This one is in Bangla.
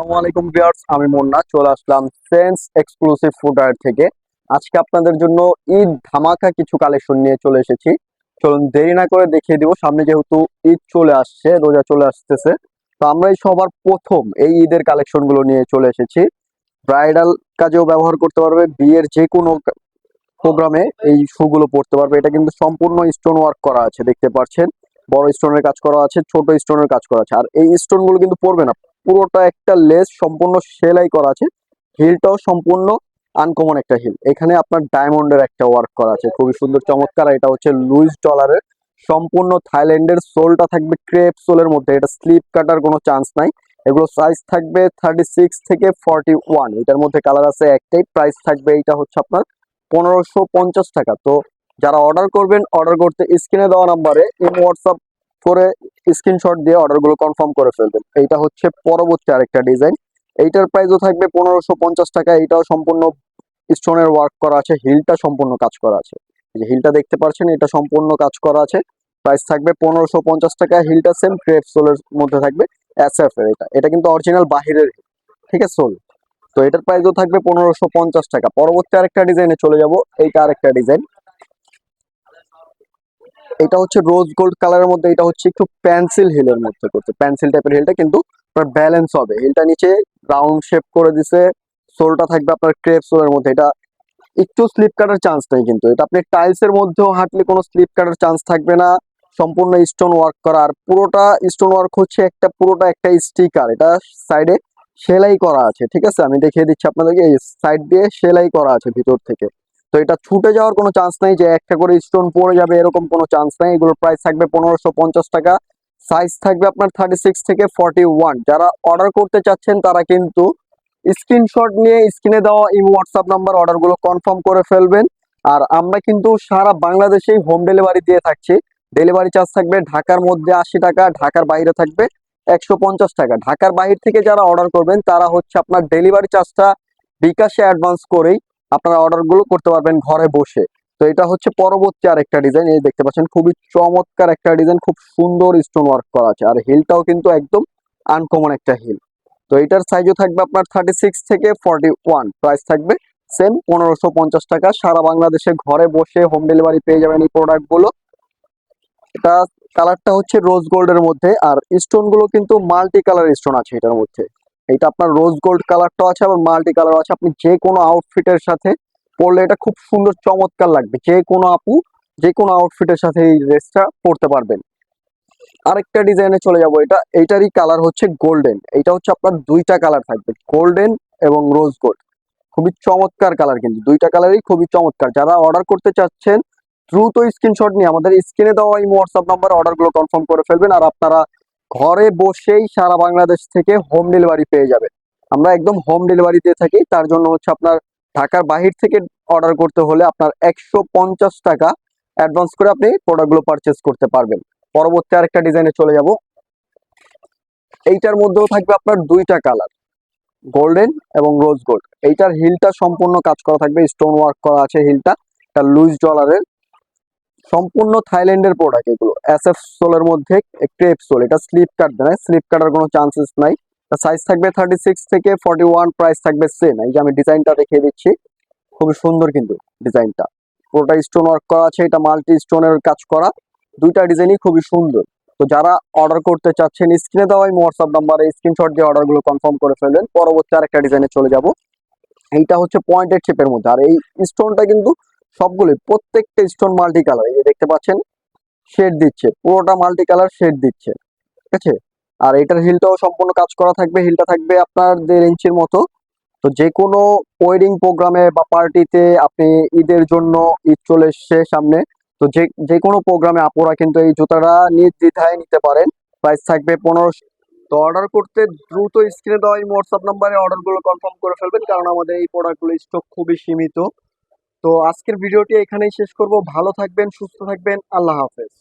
আসসালামু আলাইকুম ভিউয়ার্স, আমি মুন্না, চলে আসলাম সেন্স এক্সক্লুসিভ ফুডওয়্যার থেকে। আজকে আপনাদের জন্য ঈদ ধামাকা কিছু কালেকশন নিয়ে চলে এসেছি। চলুন দেরি না করে দেখিয়ে দিব, সামনে যেহেতু ঈদ চলে আসছে, রোজা চলে আসতেছে, তো আমরা সবার প্রথম এই ঈদের কালেকশনগুলো নিয়ে চলে এসেছি। ব্রাইডাল কাজেও ব্যবহার করতে পারবে, বিয়ের যে কোনো প্রোগ্রামে এই শুগুলো পড়তে পারবে। এটা কিন্তু সম্পূর্ণ স্টোন ওয়ার্ক করা আছে, দেখতে পাচ্ছেন। বড় স্টোনের কাজ করা আছে, ছোট স্টোনের কাজ করা আছে। আর এই স্টোনগুলো কিন্তু পড়বে না পুরোটা একটা লেস সম্পূর্ণ সেলাই করা আছে। হিলটাও সম্পূর্ণ আনকমন একটা হিল এখানে আপনার ডায়মন্ডের একটা ওয়ার্ক করা আছে। খুবই সুন্দর, চমৎকার। এটা হচ্ছে লুইস ডলারের সম্পূর্ণ থাইল্যান্ডের সোলটা থাকবে ক্রেপ সোলের মধ্যে। এটা স্লিপ কাটার কোনো চান্স নাই। এগুলো সাইজ থাকবে থার্টি সিক্স থেকে ফর্টি ওয়ান এটার মধ্যে কালার আছে একটাই। প্রাইস থাকবে এইটা হচ্ছে আপনার পনেরোশো পঞ্চাশ টাকা। তো যারা অর্ডার করবেন অর্ডার করতে স্ক্রিনে দেওয়া নাম্বারে ইন হোয়াটসঅ্যাপ করে স্ক্রিনশট দিয়ে অর্ডারগুলো কনফার্ম করে ফেলবেন। এইটা হচ্ছে পরবর্তী আরেকটা ডিজাইন। এইটার প্রাইসও থাকবে পনেরোশো পঞ্চাশ টাকা। এটাও সম্পূর্ণ স্টোনের ওয়ার্ক করা আছে, হিলটা সম্পূর্ণ কাজ করা আছে। যে হিলটা দেখতে পাচ্ছেন, এটা সম্পূর্ণ কাজ করা আছে। প্রাইস থাকবে পনেরোশো পঞ্চাশ টাকা। হিলটা সেম ক্রেপ সোলের মধ্যে থাকবে এস এফ এর এটা। এটা কিন্তু অরিজিনাল বাহিরের ঠিক আছে সোল তো এটার প্রাইসও থাকবে পনেরোশো পঞ্চাশ টাকা। পরবর্তী আরেকটা ডিজাইনে চলে যাব। এইটা আরেকটা ডিজাইন। এটা হচ্ছে রোজ গোল্ড কালারের মধ্যে, এটা হচ্ছে একটু পেন্সিল হিলের মধ্যে করছে। পেন্সিল টাইপের হিলটা কিন্তু ব্যালেন্স হবে। হিলটা নিচে রাউন্ড শেপ করে দিছে সোলটা থাকবে আপনার ক্রেপ সোলের মধ্যে। এটা একটু স্লিপ কাটার চান্স নেই কিন্তু। এটা আপনি টাইলস এর মধ্যেও হাঁটলে কোনো স্লিপ কাটার চান্স থাকবে না। সম্পূর্ণ স্টোন ওয়ার্ক করা। আর পুরোটা স্টোন ওয়ার্ক হচ্ছে একটা, পুরোটা একটা স্টিকার এটা সাইডে সেলাই করা আছে, ঠিক আছে? আমি দেখিয়ে দিচ্ছি আপনাদেরকে। এই সাইড দিয়ে সেলাই করা আছে ভিতর থেকে। তো এটা ছুটে যাওয়ার কোনো চান্স নেই যে একটা করে স্টোন পড়ে যাবে, এরকম কোনো চান্স নেই। এগুলোর প্রাইস থাকবে পনেরোশো পঞ্চাশ টাকা। সাইজ থাকবে আপনার থার্টি সিক্স থেকে ফর্টি ওয়ান যারা অর্ডার করতে চাচ্ছেন, তারা কিন্তু স্ক্রিনশট নিয়ে স্ক্রিনে দেওয়া এই হোয়াটসঅ্যাপ নাম্বার অর্ডারগুলো কনফার্ম করে ফেলবেন। আর আমরা কিন্তু সারা বাংলাদেশেই হোম ডেলিভারি দিয়ে থাকছি। ডেলিভারি চার্জ থাকবে ঢাকার মধ্যে আশি টাকা, ঢাকার বাইরে থাকবে একশো পঞ্চাশ টাকা। ঢাকার বাইরে থেকে যারা অর্ডার করবেন, তারা হচ্ছে আপনার ডেলিভারি চার্জটা বিকাশে অ্যাডভান্স করেই আপনারা অর্ডারগুলো করতে পারবেন ঘরে বসে। তো এটা হচ্ছে পরবর্তী আর একটা ডিজাইন এই দেখতে পাচ্ছেন খুবই চমৎকার একটা ডিজাইন খুব সুন্দর স্টোন ওয়ার্ক করা আছে। আর হিলটাও কিন্তু একদম আনকমন একটা হিল তো এটার সাইজও থাকবে আপনার থার্টি সিক্স থেকে ফর্টি ওয়ান প্রাইস থাকবে সেম পনেরোশো পঞ্চাশ টাকা। সারা বাংলাদেশে ঘরে বসে হোম ডেলিভারি পেয়ে যাবেন এই প্রোডাক্টগুলো এটা কালারটা হচ্ছে রোজ গোল্ডের মধ্যে। আর স্টোনগুলো কিন্তু মাল্টি কালার স্টোন আছে এটার মধ্যে। এটা আপনার রোজ গোল্ড কালারটাও আছে আবার মাল্টি কালার আছে। আপনি যে কোনো আউটফিটের সাথে পরলে এটা খুব সুন্দর চমৎকার লাগবে। যে কোনো আপু যে কোনো আউটফিটের সাথে এই ড্রেসটা পরতে পারবেন। আরেকটা ডিজাইনে চলে যাব এটা। এইটারই কালার হচ্ছে গোল্ডেন এটা হচ্ছে আপনার দুইটা কালার থাকবে। গোল্ডেন এবং রোজ গোল্ড খুবই চমৎকার কালার কিন্তু। দুইটা কালারই খুবই চমৎকার। যারা অর্ডার করতে চাচ্ছেন, দ্রুত স্ক্রিনশট নিয়ে আমাদের স্ক্রিনে দেওয়া এই হোয়াটসঅ্যাপ নাম্বার অর্ডারগুলো কনফার্ম করে ফেলবেন। আর আপনারা ঘরে বসেই সারা বাংলাদেশ থেকে হোম ডেলিভারি পেয়ে যাবে। আমরা একদম হোম ডেলিভারি দিয়ে থাকি, তার জন্য হচ্ছে আপনার ঢাকার বাহির থেকে অর্ডার করতে হলে আপনার একশো পঞ্চাশ টাকা অ্যাডভান্স করে আপনি প্রোডাক্টগুলো পারচেস করতে পারবেন। পরবর্তী আরেকটা ডিজাইনে চলে যাব। এইটার মধ্যেও থাকবে আপনার দুইটা কালার গোল্ডেন এবং রোজ গোল্ড এইটার হিলটা সম্পূর্ণ কাজ করা থাকবে স্টোন ওয়ার্ক করা আছে হিলটা লুইস ডলারের সম্পূর্ণ থাইল্যান্ডের প্রোডাক্ট এগুলো। এস এফ সোলের মধ্যে ক্রেপ সোল এটা স্লিপ কাটবে না স্লিপ কাটার কোনো চান্সেস নাই। সাইজ থাকবে থার্টি সিক্স থেকে ফর্টি ওয়ান প্রাইস থাকবে সেম এই যে আমি ডিজাইনটা দেখিয়ে দিচ্ছি। খুবই সুন্দর কিন্তু ডিজাইনটা পুরোটা স্টোন ওয়ার্ক করা আছে, এটা মাল্টি স্টোনের কাজ করা। দুইটা ডিজাইনই খুবই সুন্দর। তো যারা অর্ডার করতে চাচ্ছেন স্ক্রিনে দেওয়া এই হোয়াটসঅ্যাপ নাম্বারে স্ক্রিনশট দিয়ে অর্ডারগুলো কনফার্ম করে ফেলবেন। পরবর্তী আরেকটা ডিজাইনে চলে যাব। এইটা হচ্ছে পয়েন্টেড শেপের মধ্যে। আর এই স্টোনটা কিন্তু সবগুলোই, প্রত্যেকটা স্টোন মাল্টি কালার এই যে দেখতে পাচ্ছেন শেড দিচ্ছে, পুরোটা মাল্টি কালার শেড দিচ্ছে, ঠিক আছে? আর এটার হিলটাও সম্পূর্ণ কাজ করা থাকবে হিলটা থাকবে আপনার দেড় ইঞ্চির মতো। তো যে কোনো ওয়েডিং প্রোগ্রামে বা পার্টিতে আপনি ঈদের জন্য ঈদ চলে এসছে সামনে, তো যে যে কোনো প্রোগ্রামে আপুরা কিন্তু এই জুতাটা নির্দ্বিধায় নিতে পারেন। প্রাইস থাকবে পনেরোশো। তো অর্ডার করতে দ্রুত স্ক্রিনে দেওয়া এই হোয়াটসঅ্যাপ নাম্বারে অর্ডারগুলো কনফার্ম করে ফেলবেন, কারণ আমাদের এই প্রোডাক্টগুলো স্টক খুবই সীমিত। তো আজকের ভিডিওটি এখানেই শেষ করব। ভালো থাকবেন সুস্থ থাকবেন। আল্লাহ হাফেজ।